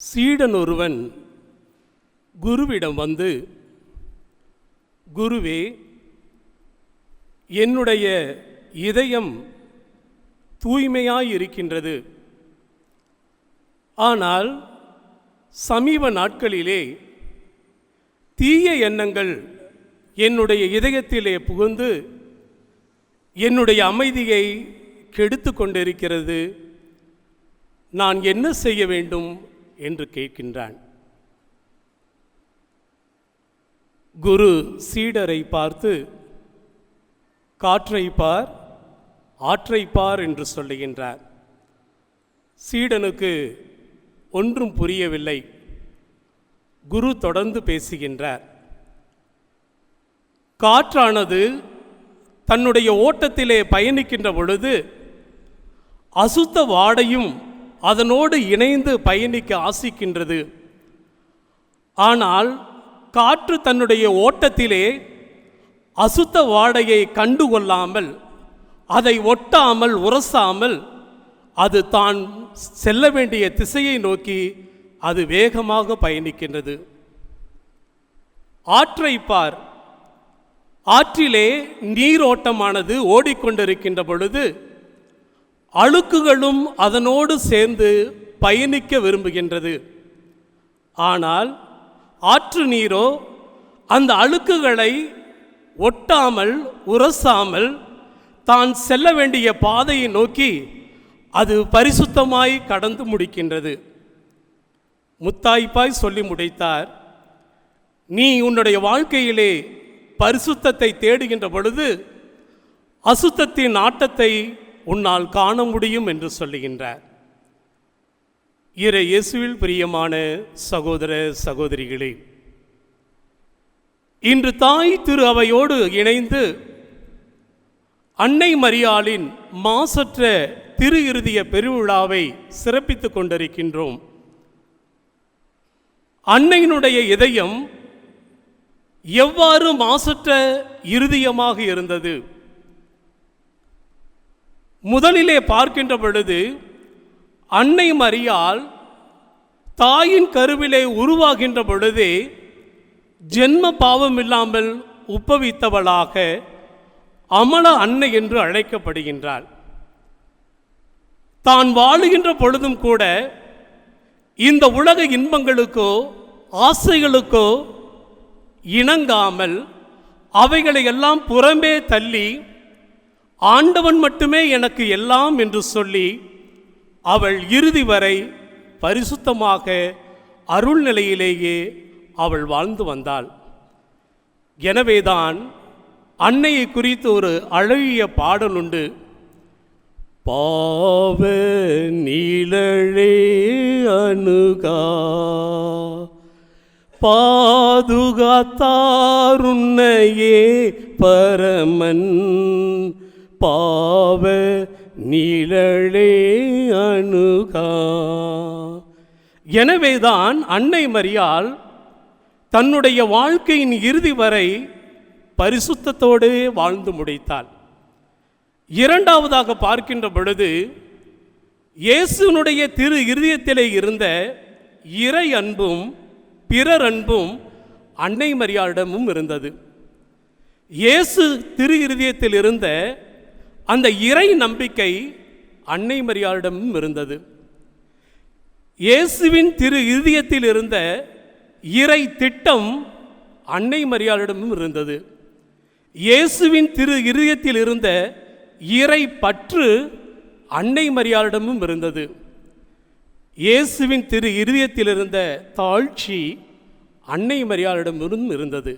சீடன் ஒருவன் குருவிடம் வந்து குருவே என்னுடைய இதயம் தூய்மையாயிருக்கின்றது. ஆனால் சமீப நாட்களிலே தீய எண்ணங்கள் என்னுடைய இதயத்திலே புகுந்து என்னுடைய அமைதியை கெடுத்து கொண்டிருக்கிறது. நான் என்ன செய்ய வேண்டும் என்று கேட்கின்றான். குரு சீடரை பார்த்து காற்றை பார் ஆற்றை பார் என்று சொல்லுகின்றார். சீடனுக்கு ஒன்றும் புரியவில்லை. குரு தொடர்ந்து பேசுகின்றார். காற்றானது தன்னுடைய ஓட்டத்திலே பயணிக்கின்ற பொழுது அசுத்த வாடையும் அதனோடு இணைந்து பயணிக்க ஆசிக்கின்றது. ஆனால் காற்று தன்னுடைய ஓட்டத்திலே அசுத்த வாடையை கண்டுகொள்ளாமல் அதை ஒட்டாமல் உரசாமல் அது தான் செல்ல வேண்டிய திசையை நோக்கி அது வேகமாக பயணிக்கின்றது. ஆற்றை பார். ஆற்றிலே நீரோட்டமானது ஓடிக்கொண்டிருக்கின்ற பொழுது அழுக்குகளும் அதனோடு சேர்ந்து பயணிக்க விரும்புகின்றது. ஆனால் ஆற்று நீரோ அந்த அழுக்குகளை ஒட்டாமல் உரசாமல் தான் செல்ல வேண்டிய பாதையை நோக்கி அது பரிசுத்தமாய் கடந்து முடிக்கின்றது. முத்தாய்ப்பாய் சொல்லி முடித்தார் நீ உன்னுடைய வாழ்க்கையிலே பரிசுத்தத்தை தேடுகின்ற பொழுது அசுத்தத்தின் ஆட்டத்தை உன்னால் காண முடியும் என்று சொல்லுகின்றார். இரு இயேசுவில் பிரியமான சகோதர சகோதரிகளே இன்று தாய் திரு அவையோடு இணைந்து அன்னை மரியாளின் மாசற்ற திரு இறுதிய பெருவிழாவை சிறப்பித்துக் கொண்டிருக்கின்றோம். அன்னையினுடைய இதயம் எவ்வாறு மாசற்ற இருதயமாக இருந்தது? முதலிலே பார்க்கின்ற பொழுது அன்னை மரியால் தாயின் கருவிலே உருவாகின்ற பொழுதே ஜென்ம பாவம் இல்லாமல் உப்பவித்தவளாக அமல அன்னை என்று அழைக்கப்படுகின்றாள். தான் வாழுகின்ற பொழுதும் கூட இந்த உலக இன்பங்களுக்கோ ஆசைகளுக்கோ இணங்காமல் அவைகளை எல்லாம் புறம்பே தள்ளி ஆண்டவன் மட்டுமே எனக்கு எல்லாம் என்று சொல்லி அவள் இறுதி வரை பரிசுத்தமாக அருள் நிலையிலேயே அவள் வாழ்ந்து வந்தாள். எனவேதான் அன்னையை குறித்து ஒரு அழகிய பாடல் உண்டு. பாவ நீழழே அணுகா பாதுகாத்தாருன்னையே பரமன் பாவ நீழழே அணுகா. எனவேதான் அன்னை மரியால் தன்னுடைய வாழ்க்கையின் இறுதி வரை பரிசுத்தத்தோடு வாழ்ந்து முடித்தாள். இரண்டாவதாக பார்க்கின்ற பொழுது இயேசுனுடைய திரு இருதயத்திலே இருந்த இறை அன்பும் பிறர் அன்பும் அன்னை மரியாளிடமும் இருந்தது. இயேசு திரு இருதயத்தில் இருந்த அந்த இறை நம்பிக்கை அன்னை மரியாளிடமும் இருந்தது. இயேசுவின் திரு இதயத்தில் இருந்த இறை திட்டம் அன்னை மரியாளிடமும் இருந்தது. இயேசுவின் திரு இதயத்தில் இருந்த இறை பற்று அன்னை மரியாளிடமும் இருந்தது. இயேசுவின் திரு இருதயத்தில் இருந்த தாழ்ச்சி அன்னை மரியாளிடமிருந்தும் இருந்தது.